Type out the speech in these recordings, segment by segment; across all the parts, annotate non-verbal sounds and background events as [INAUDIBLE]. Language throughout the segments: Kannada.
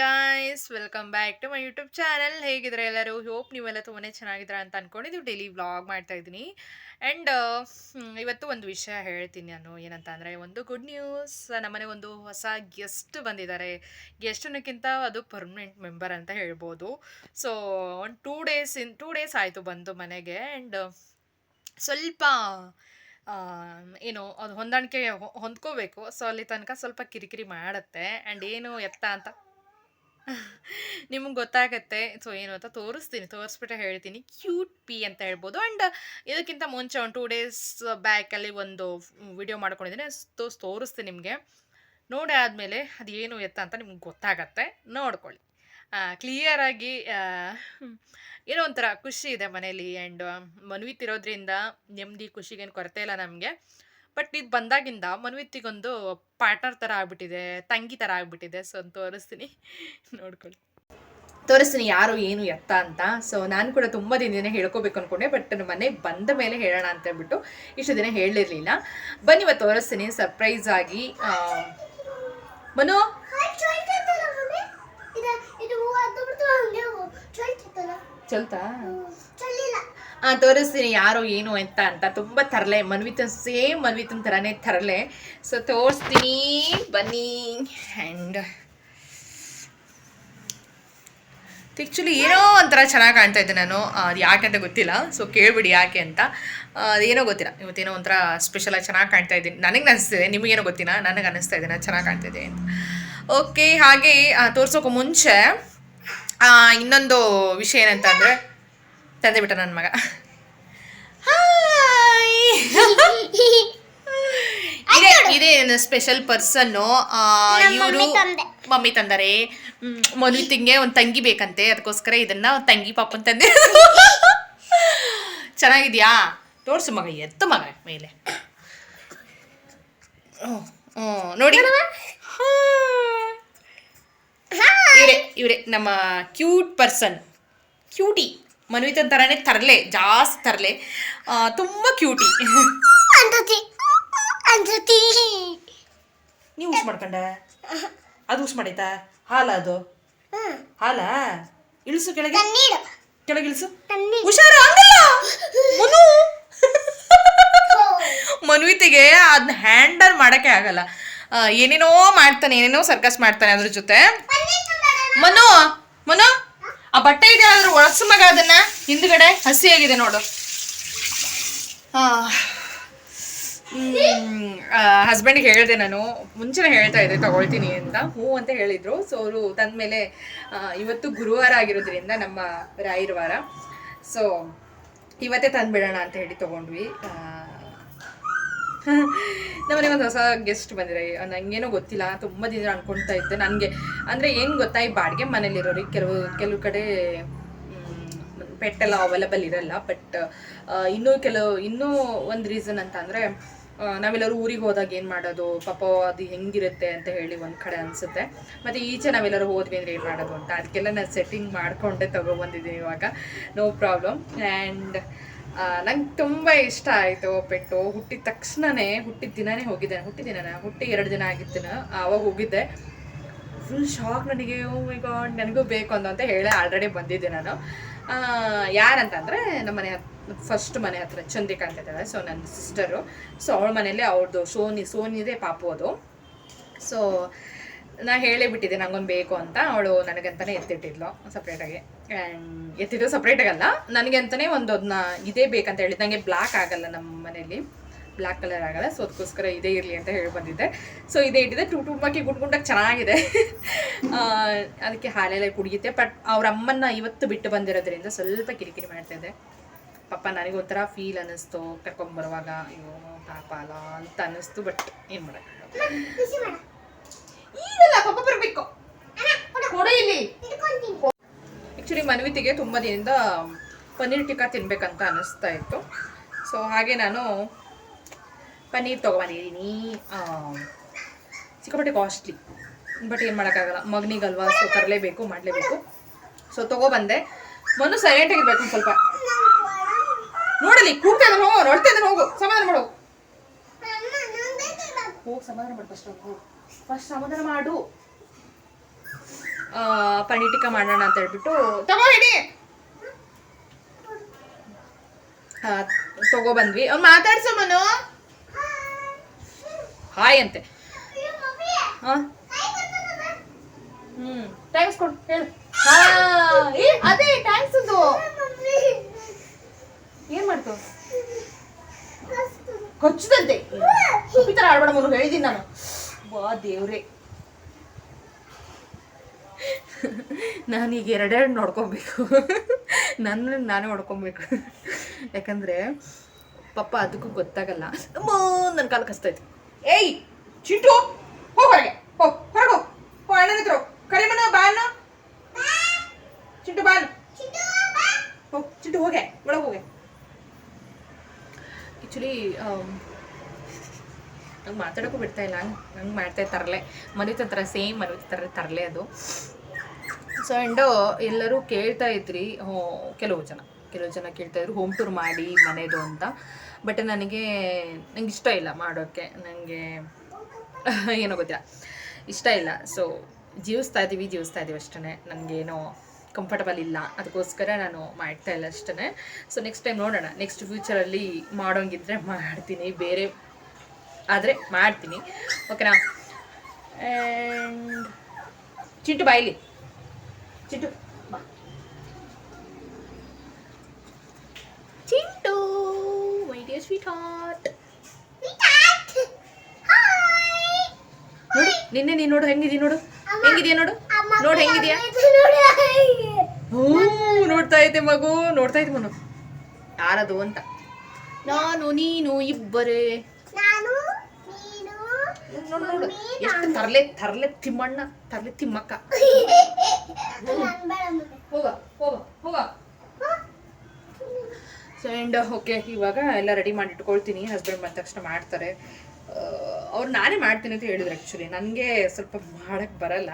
Guys welcome back to my YouTube channel ಹೇಗಿದ್ರೆ ಎಲ್ಲರೂ? ಹೋಪ್ ನೀವೆಲ್ಲ ತುಂಬಾ ಚೆನ್ನಾಗಿದ್ದೀರಾ ಅಂತ ಅನ್ಕೊಂಡಿದ್ದು ಡೈಲಿ ವ್ಲಾಗ್ ಮಾಡ್ತಾ ಇದ್ದೀನಿ. ಆ್ಯಂಡ್ ಇವತ್ತು ಒಂದು ವಿಷಯ ಹೇಳ್ತೀನಿ ನಾನು. ಏನಂತ ಅಂದರೆ, ಒಂದು ಗುಡ್ ನ್ಯೂಸ್ ನಮ್ಮನೆ ಒಂದು ಹೊಸ ಗೆಸ್ಟ್ ಬಂದಿದ್ದಾರೆ. ಗೆಸ್ಟ್ ಅನ್ನೋಕ್ಕಿಂತ ಅದು ಪರ್ಮನೆಂಟ್ ಮೆಂಬರ್ ಅಂತ ಹೇಳ್ಬೋದು. ಸೊ ಒಂದು two days in two days ಆಯಿತು ಬಂದು ಮನೆಗೆ. ಆ್ಯಂಡ್ ಸ್ವಲ್ಪ ಏನು, ಅದು ಹೊಂದಾಣಿಕೆ ಹೊಂದ್ಕೋಬೇಕು. ಸೊ ಅಲ್ಲಿ ತನಕ ಸ್ವಲ್ಪ ಕಿರಿಕಿರಿ ಮಾಡುತ್ತೆ. ಆ್ಯಂಡ್ ಏನು ಎತ್ತ ಅಂತ ನಿಮಗೆ ಗೊತ್ತಾಗತ್ತೆ. ಸೊ ಏನು ಅಂತ ತೋರಿಸ್ತೀನಿ ತೋರಿಸ್ಬಿಟ್ಟು ಹೇಳ್ತೀನಿ. ಕ್ಯೂಟ್ ಪಿ ಅಂತ ಹೇಳ್ಬೋದು. ಆ್ಯಂಡ್ ಇದಕ್ಕಿಂತ ಮುಂಚೆ ಒಂದು ಟೂ ಡೇಸ್ ಬ್ಯಾಕಲ್ಲಿ ಒಂದು ವಿಡಿಯೋ ಮಾಡ್ಕೊಂಡಿದ್ದೀನಿ. ತೋರ್ಸ್, ತೋರಿಸ್ತೀನಿ ನಿಮಗೆ. ನೋಡಿ ಆದಮೇಲೆ ಅದು ಏನು ಎತ್ತ ಅಂತ ನಿಮ್ಗೆ ಗೊತ್ತಾಗತ್ತೆ. ನೋಡ್ಕೊಳ್ಳಿ. ಕ್ಲಿಯರಾಗಿ ಏನೋ ಒಂಥರ ಖುಷಿ ಇದೆ ಮನೇಲಿ. ಆ್ಯಂಡ್ ಮನವಿತಿರೋದ್ರಿಂದ ನೆಮ್ಮದಿ, ಖುಷಿಗೇನು ಕೊರತೆ ಇಲ್ಲ ನಮಗೆ. ಬಟ್ ಇದು ಬಂದಾಗಿಂದ ಮನ್ವಿತ್ತಿಗೊಂದು ಪಾರ್ಟ್ನರ್ ಥರ ಆಗ್ಬಿಟ್ಟಿದೆ ತಂಗಿ ಥರ ಆಗ್ಬಿಟ್ಟಿದೆ ಸೊ ತೋರಿಸ್ತೀನಿ. ನೋಡ್ಕೊಳ್ಳಿ. ತೋರಿಸ್ತೀನಿ ಯಾರು ಏನು ಎತ್ತ ಅಂತ. ಸೊ ನಾನು ಕೂಡ ತುಂಬ ದಿನ ಹೇಳ್ಕೋಬೇಕು ಅನ್ಕೊಂಡೆ ಬಟ್ ನಮ್ಮ ಮನೆಗೆ ಬಂದ ಮೇಲೆ ಹೇಳೋಣ ಅಂತ ಹೇಳ್ಬಿಟ್ಟು ಇಷ್ಟು ದಿನ ಹೇಳಿರಲಿಲ್ಲ. ಬನ್ನಿ ಇವತ್ತು ತೋರಿಸ್ತೀನಿ ಸರ್ಪ್ರೈಸ್ ಆಗಿ ಮನು? ಚಲ್ತಾ ತೋರಿಸ್ತೀನಿ ಯಾರು ಏನು ಅಂತ ಅಂತ. ತುಂಬ ತರಲೆ ಮನ್ವಿತ ಸೇಮ್ ಮನ್ವಿತನ ಥರನೇ ತರಲೆ. ಸೊ ತೋರಿಸ್ತೀನಿ. ಬನ್ನಿ. ಆ್ಯಂಡ್ ಆ್ಯಕ್ಚುಲಿ ಏನೋ ಒಂಥರ ಚೆನ್ನಾಗಿ ಕಾಣ್ತಾ ಇದ್ದೆ ನಾನು. ಅದು ಯಾಕೆ ಅಂತ ಗೊತ್ತಿಲ್ಲ. ಸೊ ಕೇಳ್ಬಿಡಿ ಯಾಕೆ ಅಂತ. ಆ, ಅದೇನೋ ಗೊತ್ತಿಲ್ಲ. ಇವತ್ತೇನೋ ಒಂಥರ ಸ್ಪೆಷಲಾಗಿ ಚೆನ್ನಾಗಿ ಕಾಣ್ತಾ ಇದ್ದೀನಿ. ನನಗೆ ಅನಿಸ್ತಿದೆ ನಿಮಗೇನೋ ಗೊತ್ತಿಲ್ಲ. ನನಗೆ ಅನಿಸ್ತಾ ಇದೆ ನಾನು ಚೆನ್ನಾಗಿ ಕಾಣ್ತಾ ಇದೆ ಅಂತ. ಓಕೆ ಹಾಗೆ ಆ, ತೋರ್ಸೋಕೆ ಮುಂಚೆ ಇನ್ನೊಂದು ವಿಷಯ ಏನಂತ ತಂದೆ ಬಿಟ್ಟ ನನ್ನ ಮಗ. [LAUGHS] ಇದೇ ಇದೇ ಸ್ಪೆಷಲ್ ಪರ್ಸನ್ನು ಇವರು ಮಮ್ಮಿ ತಂದರೆ. ಮನುತಿಂಗೆ ಒಂದು ತಂಗಿ ಬೇಕಂತೆ ಅದಕ್ಕೋಸ್ಕರ ಇದನ್ನ ತಂಗಿ ಪಾಪನ್ ತಂದೆ. [LAUGHS] ಚೆನ್ನಾಗಿದ್ಯಾ? ತೋರ್ಸು ಮಗ ಎತ್ತು ಮಗ ಮೇಲೆ. ಹ್ಞೂ ನೋಡಿ. ಇವರೇ ಇವರೇ ನಮ್ಮ ಕ್ಯೂಟ್ ಪರ್ಸನ್ ಕ್ಯೂಟಿ ಮನ್ವಿತನ್ ಥರನೇ ತರಲೆ ಜಾಸ್ತಿ ತರಲೆ. ತುಂಬ ಕ್ಯೂಟಿ ನೀವು ಉಸ್ ಮಾಡ್ಕೊಂಡ? ಅದು ಉಸ್ ಮಾಡೈತಾ? ಹಾಲ ಅದು? ಹಾಲ? ಇಳಿಸು ಕೆಳಗೆ. ಕೆಳಗೆ ಇಳಿಸು. ಹುಷಾರು ಹಂಗಲ್ಲ. ಮನು. ಮನ್ವಿತಿಗೆ ಅದನ್ನ ಹ್ಯಾಂಡಲ್ ಮಾಡಕ್ಕೆ ಆಗಲ್ಲ. ಏನೇನೋ ಮಾಡ್ತಾನೆ ಏನೇನೋ ಸರ್ಕಸ್ ಮಾಡ್ತಾನೆ ಅದ್ರ ಜೊತೆ. ಮನು ಮನು. ಬಟ್ಟೆ ಇದೆ ಆದ್ರೂ ಒಳಸು ಮಗ ಅದನ್ನ. ಹಿಂದ್ಗಡೆ ಹಸಿಯಾಗಿದೆ ನೋಡು. ಹಸ್ಬೆಂಡ್ಗೆ ಹೇಳಿದೆ ನಾನು. ಮುಂಚೆನೇ ಹೇಳ್ತಾ ಇದ್ದೆ, ತಗೊಳ್ತೀನಿ ಅಂತ. ಹ್ಞೂ ಅಂತ ಹೇಳಿದ್ರು. ಸೊ ಅವರು ತಂದಮೇಲೆ ಇವತ್ತು ಗುರುವಾರ ಆಗಿರೋದ್ರಿಂದ ನಮ್ಮ ರಾಯರ ವಾರ ಸೊ ಇವತ್ತೇ ತಂದ್ಬಿಡೋಣ ಅಂತ ಹೇಳಿ ತಗೊಂಡ್ವಿ. [LAUGHS] ಆ, ನಮ್ಮನೆಗೆ ಒಂದು ಹೊಸ ಗೆಸ್ಟ್ ಬಂದಿದೆ ನಂಗೇನೋ ಗೊತ್ತಿಲ್ಲ. ತುಂಬ ದಿನ ಅನ್ಕೊಳ್ತಾ ಇದ್ದೆ ನನಗೆ. ಅಂದರೆ ಏನು ಗೊತ್ತಾ ಈ ಬಾಡಿಗೆ ಮನೇಲಿರೋರಿಗೆ ಕೆಲವು ಕೆಲವು ಕಡೆ ಪೆಟ್ಟೆಲ್ಲ ಅವೈಲಬಲ್ ಇರಲ್ಲ. ಬಟ್ ಇನ್ನೂ ಕೆಲವು ಇನ್ನೂ ಒಂದು ರೀಸನ್ ಅಂತ ಅಂದರೆ ನಾವೆಲ್ಲರೂ ಊರಿಗೆ ಹೋದಾಗ ಏನು ಮಾಡೋದು? ಪಾಪ ಅದು ಹೆಂಗಿರುತ್ತೆ ಅಂತ ಹೇಳಿ ಒಂದು ಕಡೆ ಅನಿಸುತ್ತೆ. ಮತ್ತು ಈಚೆ ನಾವೆಲ್ಲರೂ ಹೋದ್ವಿ ಅಂದರೆ ಏನು ಮಾಡೋದು ಅಂತ. ಅದಕ್ಕೆಲ್ಲ ನಾನು ಸೆಟ್ಟಿಂಗ್ ಮಾಡಿಕೊಂಡೆ ತೊಗೊಬಂದಿದ್ದೀನಿ ಇವಾಗ. ನೋ ಪ್ರಾಬ್ಲಮ್ ಆ್ಯಂಡ್ ನಂಗೆ ತುಂಬ ಇಷ್ಟ ಆಯಿತು ಒಪ್ಪಿಟ್ಟು. ಹುಟ್ಟಿದ ತಕ್ಷಣನೇ, ಹುಟ್ಟಿದ ದಿನನೇ ಹೋಗಿದ್ದೆ. ಹುಟ್ಟಿದ ದಿನ ಹುಟ್ಟಿ ಎರಡು ದಿನ ಆಗಿತ್ತು ಆವಾಗ ಹೋಗಿದ್ದೆ. ಫುಲ್ ಶಾಕ್ ನನಗೆ. ಓ ಗಾಡ್ ನನಗೂ ಬೇಕು ಅಂತ ಹೇಳಿ ಆಲ್ರೆಡಿ ಬಂದಿದ್ದೆ ನಾನು. ಯಾರಂತಂದರೆ ನಮ್ಮ ಮನೆ ಫಸ್ಟ್ ಮನೆ ಹತ್ರ ಚಂದ್ರಿಕಾ ಅಂತ ಇದ್ದಾಳೆ. ಸೊ ನನ್ನ ಸಿಸ್ಟರು ಸೊ ಅವಳ ಮನೇಲಿ ಅವ್ರದ್ದು ಸೋನಿ, ಸೋನಿದೆ ಪಾಪು ಅದು. ಸೊ ನಾ ಹೇಳೇ ಬಿಟ್ಟಿದ್ದೆ ನಂಗೊಂದು ಬೇಕು ಅಂತ. ಅವಳು ನನಗಂತಾನೆ ಎತ್ತಿಟ್ಟಿದ್ಲು ಸಪ್ರೇಟಾಗಿ ಆ್ಯಂಡ್ ಎತ್ತಿದ್ದು ಸಪ್ರೇಟಾಗಲ್ಲ ನನಗೆ ಅಂತಾನೆ ಒಂದು ಅದನ್ನ ಇದೇ ಬೇಕಂತ ಹೇಳಿದ್ದು ನನಗೆ ಬ್ಲ್ಯಾಕ್ ಆಗಲ್ಲ ನಮ್ಮ ಮನೆಯಲ್ಲಿ. ಬ್ಲ್ಯಾಕ್ ಕಲರ್ ಆಗಲ್ಲ ಸೊ ಅದಕ್ಕೋಸ್ಕರ ಇದೇ ಇರಲಿ ಅಂತ ಹೇಳಿ ಬಂದಿದ್ದೆ. ಸೊ ಇದೇ ಇಟ್ಟಿದೆ ಟು ಟುಂಬಕ್ಕೆ ಗುಡ್ಗುಂಡಕ್ಕೆ ಚೆನ್ನಾಗಿದೆ. [LAUGHS] ಅದಕ್ಕೆ ಹಾಲೆಲ್ಲ ಕುಡಿಯುತ್ತೆ. ಬಟ್ ಅವ್ರ ಅಮ್ಮನ್ನ ಇವತ್ತು ಬಿಟ್ಟು ಬಂದಿರೋದ್ರಿಂದ ಸ್ವಲ್ಪ ಕಿರಿಕಿರಿ ಮಾಡ್ತಾ ಇದೆ ಪಾಪ ನನಗೆ ಒಂಥರ ಫೀಲ್ ಅನ್ನಿಸ್ತು. ಕರ್ಕೊಂಬರುವಾಗ ಅಯ್ಯೋ ಪಾಪ ಅಲ್ಲ ಅಂತ ಅನ್ನಿಸ್ತು ಬಟ್ ಏನು ಮಾಡೋಕ್ಕಾಗಲ್ಲ ಈಗಲ್ಲ ಪಾಪ ಬರಬೇಕು ಕೊಡು ಇಲ್ಲಿ ಆ್ಯಕ್ಚುಲಿ ಮನ್ವಿತಿಗೆ ತುಂಬ ದಿನದಿಂದ ಪನ್ನೀರ್ ಟಿಕ್ಕಾ ತಿನ್ಬೇಕಂತ ಅನಿಸ್ತಾ ಇತ್ತು. ಸೊ ಹಾಗೆ ನಾನು ಪನ್ನೀರ್ ತಗೊಂಡಿದ್ದೀನಿ ಸಿಕ್ಕಾಪಟ್ಟೆ ಕಾಸ್ಟ್ಲಿ ಬಟ್ ಏನು ಮಾಡೋಕ್ಕಾಗಲ್ಲ. ಮಗನಿಗಲ್ವಾ ಸೊ ತರಲೇಬೇಕು ಮಾಡಲೇಬೇಕು. ಸೊ ತೊಗೊಬಂದೆ. ಮನು ಸೈಲೆಂಟ್ ಆಗಿರ್ಬೇಕು ಸ್ವಲ್ಪ. ನೋಡಲಿ ಕೂಗ್ತಾ ಇದ್ದಾನೆ ಹೋಗು. ನೋಡ್ತಾ ಇದ್ದಾನೆ ಹೋಗು. ಸಮಾಧಾನ ಮಾಡು. ಹೋಗಿ ಸಮಾಧಾನ ಮಾಡು ಫಸ್ಟ್ ಹೋಗು. ಫಸ್ಟ್ ಸಮಾಧಾನ ಮಾಡು. ಟಿಕ್ಕ ಮಾಡೋಣ ಅಂತ ಹೇಳ್ಬಿಟ್ಟು ತಗೋ ಹೇಳಿ ತಗೋ ಬಂದ್ವಿ. ಅವ್ನು ಮಾತಾಡ್ಸೋ ಮನು. ಹಾಯ್ ಅಂತೆ. ಹಾ? ಹ್ಮ್. ಥ್ಯಾಂಕ್ಸ್ ಕೊಡು ಹೇಳು. ಹಾ ಅದೇ ಥ್ಯಾಂಕ್ಸ್ ಅದು. ಏನ್ ಮಾಡ್ತು? ಕೊಚ್ಚದಂತೆ. ಈ ತರ ಆಡ್ಬೇಡ ಮನು ಹೇಳಿದೀನಿ ನಾನು. ಬಾ ದೇವ್ರೆ. ನಾನೀಗ ಎರಡೆರಡು ನೋಡ್ಕೊಬೇಕು. ನನ್ನ ನಾನೇ ನೋಡ್ಕೊಬೇಕು ಯಾಕಂದ್ರೆ ಪಪ್ಪ ಅದಕ್ಕೂ ಗೊತ್ತಾಗಲ್ಲ. ನನ್ನ ಕಾಲು ಕಸ್ತೈತಿ ಏಯ್, ಚಿಂಟು, ಹೋಗಿ ಹೊರಡು ಹೋ ಅಣ್ಣನ ಹತ್ರ ಹೋಗ್. ಕರಿಮನ, ಬಾನು. ಚಿಂಟು ಬಾನು. ಚಿಂಟು, ಹೋಗೆ. ಒಳಗೆ ಹೋಗೆ. ಆ್ಯಕ್ಚುಲಿ ನಂಗೆ ಮಾತಾಡೋಕ್ಕೂ ಬಿಡ್ತಾ ಇಲ್ಲ. ಹಂಗೆ ಹಂಗೆ ಮಾಡ್ತಾ ತರಲೆ ಮದುವೆ ಸೇಮ್ ಮದುವೆ ತರಲೆ ಅದು. ಸೊ ಆ್ಯಂಡ್ ಎಲ್ಲರೂ ಕೇಳ್ತಾ ಇದ್ರಿ. ಕೆಲವು ಜನ ಕೆಲವು ಜನ ಕೇಳ್ತಾ ಇದ್ರು ಹೋಮ್ ಟೂರ್ ಮಾಡಿ ಮನೆದು ಅಂತ. ಬಟ್ ನನಗೆ, ನಂಗೆ ಇಷ್ಟ ಇಲ್ಲ ಮಾಡೋಕ್ಕೆ ನನಗೆ [LAUGHS] ಏನೋ ಗೊತ್ತಿಲ್ಲ. ಇಷ್ಟ ಇಲ್ಲ. ಸೊ ಜೀವಿಸ್ತಾ ಇದ್ದೀವಿ ಜೀವಿಸ್ತಾ ಇದ್ದೀವಿ ಅಷ್ಟೇ ನನಗೇನೋ ಕಂಫರ್ಟಬಲ್ ಇಲ್ಲ. ಅದಕ್ಕೋಸ್ಕರ ನಾನು ಮಾಡ್ತಾ ಇಲ್ಲ ಅಷ್ಟೇ ಸೊ ನೆಕ್ಸ್ಟ್ ಟೈಮ್ ನೋಡೋಣ. ನೆಕ್ಸ್ಟ್ ಫ್ಯೂಚರಲ್ಲಿ ಮಾಡೋಂಗಿದ್ರೆ ಮಾಡ್ತೀನಿ. ಬೇರೆ ಆದರೆ ಮಾಡ್ತೀನಿ. ಓಕೆನಾ ಆ್ಯಂಡ್ ಚಿಂಟು ಬಾಯಿಲಿ ಚಿಂಟು ಬಾ. Chintu my dear sweetheart ನೋಡು ನಿನ್ನೆ ನೀನು ನೋಡು ಹೆಂಗಿದೀಯ ನೋಡು? ಹೆಂಗಿದೆಯಾ ನೋಡು? ನೋಡು ಹೆಂಗಿದೆಯಾ? ಹ್ಞೂ ನೋಡ್ತಾ ಇದ್ದೆ ಮಗು ನೋಡ್ತಾ ಇದ್ದೆ ಮನು ಯಾರದು ಅಂತ? ನಾನು ನೀನು ಇಬ್ಬರೇ. ನೋಡು ನೋಡು ಎಷ್ಟು ತರ್ಲೆ ತರ್ಲೆ ತಿಮ್ಮಣ್ಣ ತರ್ಲೆ ತಿಮ್ಮಕ್ಕ. ಹೋಗ. ಹೋಗ ಹೋಗ ಸೊ ಆ್ಯಂಡ್ ಓಕೆ ಇವಾಗ ಎಲ್ಲ ರೆಡಿ ಮಾಡಿ ಇಟ್ಕೊಳ್ತೀನಿ ಹಸ್ಬೆಂಡ್ ಬಂದ ತಕ್ಷಣ ಮಾಡ್ತಾರೆ. ಅವ್ರು ನಾನೇ ಮಾಡ್ತೀನಿ ಅಂತ ಹೇಳಿದ್ರು ಆ್ಯಕ್ಚುಲಿ ನನಗೆ ಸ್ವಲ್ಪ ಮಾಡೋಕ್ಕೆ ಬರಲ್ಲ.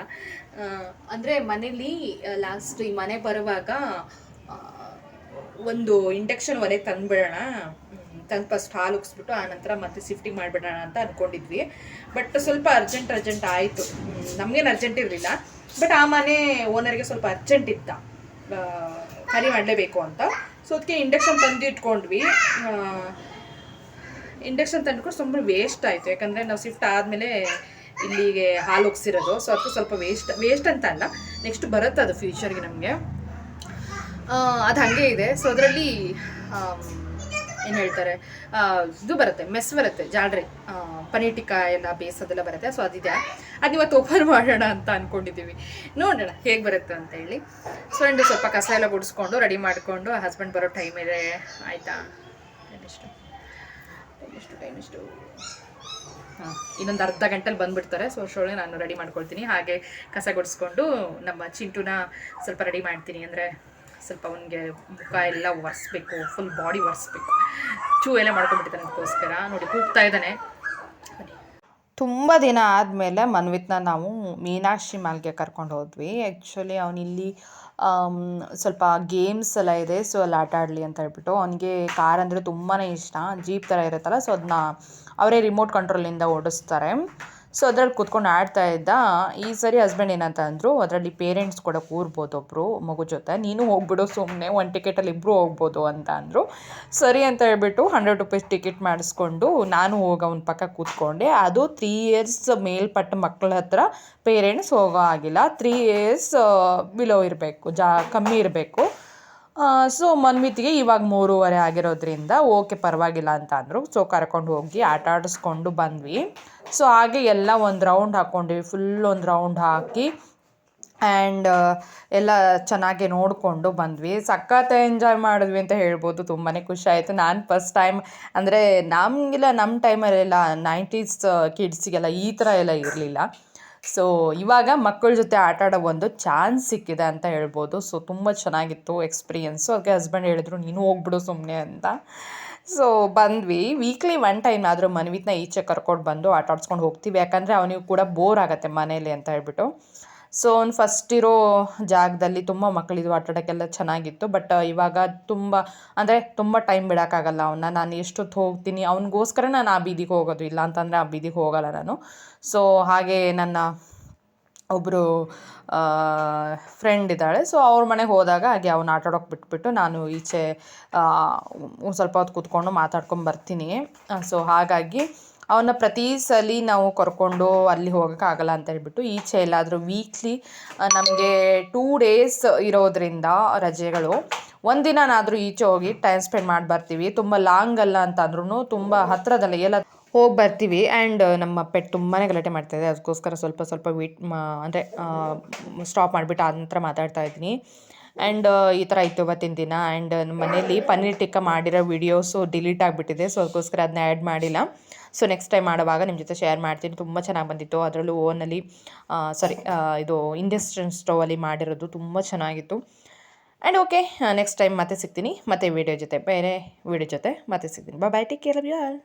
ಆ, ಅಂದರೆ ಮನೇಲಿ ಲಾಸ್ಟ್ ಈ ಮನೆ ಬರುವಾಗ ಒಂದು ಇಂಡಕ್ಷನ್ ಒಲೆ ತಂದ್ಬಿಡೋಣ. ತಂದು ಫಸ್ಟ್ ಹಾಲು ಆ ನಂತರ ಮತ್ತೆ ಶಿಫ್ಟಿಂಗ್ ಮಾಡಿಬಿಡೋಣ ಅಂತ ಅಂದ್ಕೊಂಡಿದ್ವಿ ಬಟ್ ಸ್ವಲ್ಪ ಅರ್ಜೆಂಟ್ ಅರ್ಜೆಂಟ್ ಆಯಿತು. ನಮಗೇನು ಅರ್ಜೆಂಟ್ ಇರಲಿಲ್ಲ. ಬಟ್ ಆ ಮನೆ ಓನರ್ಗೆ ಸ್ವಲ್ಪ ಅರ್ಜೆಂಟ್ ಇತ್ತ. ಹರಿ ಮಾಡಲೇಬೇಕು ಅಂತ. ಸೊ ಅದಕ್ಕೆ ಇಂಡಕ್ಷನ್ ತಂದು ಇಟ್ಕೊಂಡ್ವಿ. ಇಂಡಕ್ಷನ್ ತಂದ್ಕೊಂಡು ತುಂಬ ವೇಸ್ಟ್ ಆಯಿತು. ಯಾಕಂದರೆ ನಾವು ಶಿಫ್ಟ್ ಆದಮೇಲೆ ಇಲ್ಲಿಗೆ ಹಾಲು ಒಗ್ಸಿರೋದು ಸೊ ಅದಕ್ಕೆ ಸ್ವಲ್ಪ ವೇಸ್ಟ್ ವೇಸ್ಟ್ ಅಂತ ಅಲ್ಲ. ನೆಕ್ಸ್ಟ್ ಬರುತ್ತೆ ಅದು ಫ್ಯೂಚರ್ಗೆ ನಮಗೆ. ಅದು ಹಾಗೆ ಇದೆ. ಸೊ ಅದರಲ್ಲಿ ಏನು ಹೇಳ್ತಾರೆ? ಇದು ಬರುತ್ತೆ, ಮೆಸ್ ಬರುತ್ತೆ ಜಾಲ್ರಿ ಪನೀರ್ ಟಿಕ್ಕಾ ಎಲ್ಲ ಬೇಸೋದೆಲ್ಲ ಬರುತ್ತೆ ಸೊ ಅದಿದೆ. ಅದು ಇವತ್ತು ಓಪನ್ ಮಾಡೋಣ ಅಂತ ಅಂದ್ಕೊಂಡಿದ್ದೀವಿ ನೋಡೋಣ, ಹೇಗೆ ಬರುತ್ತೆ ಅಂತ ಹೇಳಿ. ಸೊ ಅಂಡ್ ಸ್ವಲ್ಪ ಕಸ ಎಲ್ಲ ಗುಡಿಸ್ಕೊಂಡು ರೆಡಿ ಮಾಡಿಕೊಂಡು ಹಸ್ಬೆಂಡ್ ಬರೋ ಟೈಮ್ ಇದೆ. ಆಯಿತಾ? ಟೈಮ್ ಎಷ್ಟು? ಟೈಮ್ ಎಷ್ಟು ಟೈಮ್ ಎಷ್ಟು? ಹಾಂ, ಇನ್ನೊಂದು ಅರ್ಧ ಗಂಟೆಲಿ ಬಂದ್ಬಿಡ್ತಾರೆ ಸೊ ಅಷ್ಟೊಳಗೆ ನಾನು ರೆಡಿ ಮಾಡ್ಕೊಳ್ತೀನಿ. ಹಾಗೆ ಕಸ ಗುಡಿಸ್ಕೊಂಡು ನಮ್ಮ ಚಿಂಟುನ ಸ್ವಲ್ಪ ರೆಡಿ ಮಾಡ್ತೀನಿ ಅಂದರೆ ಸ್ವಲ್ಪ ಅವನಿಗೆ ಮುಖ ಎಲ್ಲ ಒರೆಸ್ಬೇಕು ಫುಲ್ ಬಾಡಿ ಒರೆಸ್ಬೇಕು. ಚೂ ಎಲ್ಲ ಮಾಡ್ಕೊಂಡ್ಬಿಟ್ಟಿದ್ದಾನೆ ಅದಕ್ಕೋಸ್ಕರ. ನೋಡಿ, ಕೂಗ್ತಾ ಇದ್ದಾನೆ. ತುಂಬ ದಿನ ಆದಮೇಲೆ ಮನ್ವಿತ್ನ ನಾವು ಮೀನಾಕ್ಷಿ ಮಾಲ್ಗೆ ಕರ್ಕೊಂಡು ಹೋದ್ವಿ. ಆ್ಯಕ್ಚುಲಿ ಅವನಿಲ್ಲಿ ಸ್ವಲ್ಪ ಗೇಮ್ಸ್ ಎಲ್ಲ ಇದೆ ಸೊ ಅಲ್ಲಿ ಆಟ ಆಡಲಿ ಅಂತ ಹೇಳ್ಬಿಟ್ಟು. ಅವನಿಗೆ ಕಾರ್ ಅಂದರೆ ತುಂಬಾ ಇಷ್ಟ. ಜೀಪ್ ಥರ ಇರುತ್ತಲ್ಲ ಸೊ ಅದನ್ನ ಅವರೇ ರಿಮೋಟ್ ಕಂಟ್ರೋಲಿಂದ ಓಡಿಸ್ತಾರೆ. ಸೊ ಅದ್ರಲ್ಲಿ ಕೂತ್ಕೊಂಡು ಆಡ್ತಾ ಇದ್ದ, ಈ ಸರಿ ಹಸ್ಬೆಂಡ್ ಏನಂತ ಅಂದರು, ಅದರಲ್ಲಿ ಪೇರೆಂಟ್ಸ್ ಕೂಡ ಕೂರ್ಬೋದು ಒಬ್ಬರು ಮಗು ಜೊತೆ. ನೀನು ಹೋಗ್ಬಿಡು ಸುಮ್ಮನೆ ಒಂದು ಟಿಕೆಟಲ್ಲಿ ಇಬ್ಬರು ಹೋಗ್ಬೋದು ಅಂತ ಅಂದರು. ಸರಿ ಅಂತ ಹೇಳ್ಬಿಟ್ಟು ಹಂಡ್ರೆಡ್ ರುಪೀಸ್ ಟಿಕೆಟ್ ಮಾಡಿಸ್ಕೊಂಡು ನಾನು ಹೋಗಿ ಅವನ ಪಕ್ಕ ಕೂತ್ಕೊಂಡೆ. ಅದು ತ್ರೀ ಇಯರ್ಸ್ ಮೇಲ್ಪಟ್ಟ ಮಕ್ಕಳ ಹತ್ರ ಪೇರೆಂಟ್ಸ್ ಹೋಗೋ ಆಗಿಲ್ಲ ತ್ರೀ ಇಯರ್ಸ್ ಬಿಲೋ ಇರಬೇಕು, ಜಾ, ಕಮ್ಮಿ ಇರಬೇಕು. ಸೊ ಮನ್ವಿತಿಗೆ ಇವಾಗ ಮೂರುವರೆ ಆಗಿರೋದ್ರಿಂದ ಓಕೆ ಪರವಾಗಿಲ್ಲ ಅಂತ ಅಂದರು. ಸೊ ಕರ್ಕೊಂಡು ಹೋಗಿ ಆಟ ಆಡಿಸ್ಕೊಂಡು ಬಂದ್ವಿ. ಸೊ ಹಾಗೆ ಎಲ್ಲ ಒಂದು ರೌಂಡ್ ಹಾಕ್ಕೊಂಡ್ವಿ ಫುಲ್ ಒಂದು ರೌಂಡ್ ಹಾಕಿ ಆ್ಯಂಡ್ ಎಲ್ಲ ಚೆನ್ನಾಗಿ ನೋಡಿಕೊಂಡು ಬಂದ್ವಿ. ಸಖತ್ ಎಂಜಾಯ್ ಮಾಡಿದ್ವಿ ಅಂತ ಹೇಳ್ಬೋದು. ತುಂಬಾ ಖುಷಿ ಆಯಿತು. ನಾನು ಫಸ್ಟ್ ಟೈಮ್ ಅಂದರೆ ನಮಗೆಲ್ಲ ನಮ್ಮ ಟೈಮಲ್ಲೆಲ್ಲ ನೈಂಟೀಸ್ ಕಿಡ್ಸಿಗೆಲ್ಲ ಈ ಥರ ಎಲ್ಲ ಇರಲಿಲ್ಲ. ಸೊ ಇವಾಗ ಮಕ್ಕಳ ಜೊತೆ ಆಟ ಆಡೋ ಒಂದು ಚಾನ್ಸ್ ಸಿಕ್ಕಿದೆ ಅಂತ ಹೇಳ್ಬೋದು. ಸೊ ತುಂಬ ಚೆನ್ನಾಗಿತ್ತು ಎಕ್ಸ್ಪೀರಿಯೆನ್ಸು ಅದಕ್ಕೆ ಹಸ್ಬೆಂಡ್ ಹೇಳಿದ್ರು, ನೀನು ಹೋಗ್ಬಿಡು ಸುಮ್ಮನೆ ಅಂತ. ಸೊ ಬಂದ್ವಿ. ವೀಕ್ಲಿ ಒನ್ ಟೈಮ್ ಆದರೂ ಮನ್ವಿತ್ನ ಈಚೆ ಕರ್ಕೊಂಡು ಬಂದು ಆಟ ಆಡ್ಸ್ಕೊಂಡು ಹೋಗ್ತೀವಿ. ಯಾಕಂದರೆ ಅವನಿಗೂ ಕೂಡ ಬೋರ್ ಆಗುತ್ತೆ ಮನೇಲಿ ಅಂತ ಹೇಳ್ಬಿಟ್ಟು. ಸೊ ಅವ್ನು ಫಸ್ಟ್ ಇರೋ ಜಾಗದಲ್ಲಿ ತುಂಬ ಮಕ್ಕಳಿದ್ವು ಆಟಾಡೋಕ್ಕೆಲ್ಲ ಚೆನ್ನಾಗಿತ್ತು. ಬಟ್ ಇವಾಗ ತುಂಬ, ಅಂದರೆ ತುಂಬ ಟೈಮ್ ಬಿಡೋಕ್ಕಾಗಲ್ಲ ಅವನ್ನ ನಾನು ಎಷ್ಟೊತ್ತು ಹೋಗ್ತೀನಿ, ಅವನಿಗೋಸ್ಕರ ನಾನು ಆ ಬೀದಿಗೆ ಹೋಗೋದು ಇಲ್ಲ ಅಂತಂದರೆ ಆ ಬೀದಿಗೆ ಹೋಗಲ್ಲ ನಾನು. ಸೊ ಹಾಗೆ ನನ್ನ ಒಬ್ಬರು ಫ್ರೆಂಡ್ ಇದ್ದಾಳೆ. ಸೊ ಅವ್ರ ಮನೆಗೆ ಹೋದಾಗ ಹಾಗೆ ಅವ್ನ ಆಟಾಡೋಕೆ ಬಿಟ್ಬಿಟ್ಟು ನಾನು ಈಚೆ ಒಂದು ಸ್ವಲ್ಪ ಹೊತ್ತು ಕೂತ್ಕೊಂಡು ಮಾತಾಡ್ಕೊಂಡು ಬರ್ತೀನಿ. ಸೊ ಹಾಗಾಗಿ ಅವನ್ನ ಪ್ರತಿ ಸಲ ನಾವು ಕರ್ಕೊಂಡು ಅಲ್ಲಿ ಹೋಗೋಕ್ಕಾಗಲ್ಲ ಅಂತ ಹೇಳ್ಬಿಟ್ಟು ಈಚೆ ಎಲ್ಲಾದರೂ ವೀಕ್ಲಿ ನಮಗೆ ಟೂ ಡೇಸ್ ಇರೋದ್ರಿಂದ ರಜೆಗಳು. ಒಂದಿನಾದರೂ ಈಚೆ ಹೋಗಿ ಟೈಮ್ ಸ್ಪೆಂಡ್ ಮಾಡಿ ಬರ್ತೀವಿ. ತುಂಬ ಲಾಂಗ್ ಅಲ್ಲ ಅಂತ ಅಂದ್ರೂ ತುಂಬ ಹತ್ತಿರದಲ್ಲ ಎಲ್ಲ ಹೋಗಿ ಬರ್ತೀವಿ. ಆ್ಯಂಡ್ ನಮ್ಮ ಪೆಟ್ ತುಂಬಾ ಗಲಾಟೆ ಮಾಡ್ತಾಯಿದೆ ಅದಕ್ಕೋಸ್ಕರ ಸ್ವಲ್ಪ ಸ್ವಲ್ಪ ವೇಟ್ ಮಾ, ಅಂದರೆ ಸ್ಟಾಪ್ ಮಾಡಿಬಿಟ್ಟು ಆ ನಂತರ ಮಾತಾಡ್ತಾ ಇದ್ದೀನಿ. ಆ್ಯಂಡ್ ಈ ಥರ ಇತ್ತು ಇವತ್ತಿನ ದಿನ. ಆ್ಯಂಡ್ ನಮ್ಮ ಮನೇಲಿ ಪನ್ನೀರ್ ಟಿಕ್ಕ ಮಾಡಿರೋ ವಿಡಿಯೋಸು ಡಿಲೀಟ್ ಆಗಿಬಿಟ್ಟಿದೆ. ಸೊ ಅದಕ್ಕೋಸ್ಕರ ಅದನ್ನ ಆ್ಯಡ್ ಮಾಡಿಲ್ಲ. ಸೊ ನೆಕ್ಸ್ಟ್ ಟೈಮ್ ಮಾಡುವಾಗ ನಿಮ್ಮ ಜೊತೆ ಶೇರ್ ಮಾಡ್ತೀನಿ. ತುಂಬ ಚೆನ್ನಾಗಿ ಬಂದಿತ್ತು. ಅದರಲ್ಲೂ ಓನಲ್ಲಿ ಸಾರಿ ಇದು ಇಂಡಸ್ಟ್ರಿಯನ್ ಸ್ಟೋವಲ್ಲಿ ಮಾಡಿರೋದು ತುಂಬ ಚೆನ್ನಾಗಿತ್ತು. ಆ್ಯಂಡ್ ಓಕೆ ನೆಕ್ಸ್ಟ್ ಟೈಮ್ ಮತ್ತೆ ಸಿಗ್ತೀನಿ. ಮತ್ತೆ ವೀಡಿಯೋ ಜೊತೆ, ಬೇರೆ ವೀಡಿಯೋ ಜೊತೆ ಮತ್ತೆ ಸಿಗ್ತೀನಿ. Bye take care all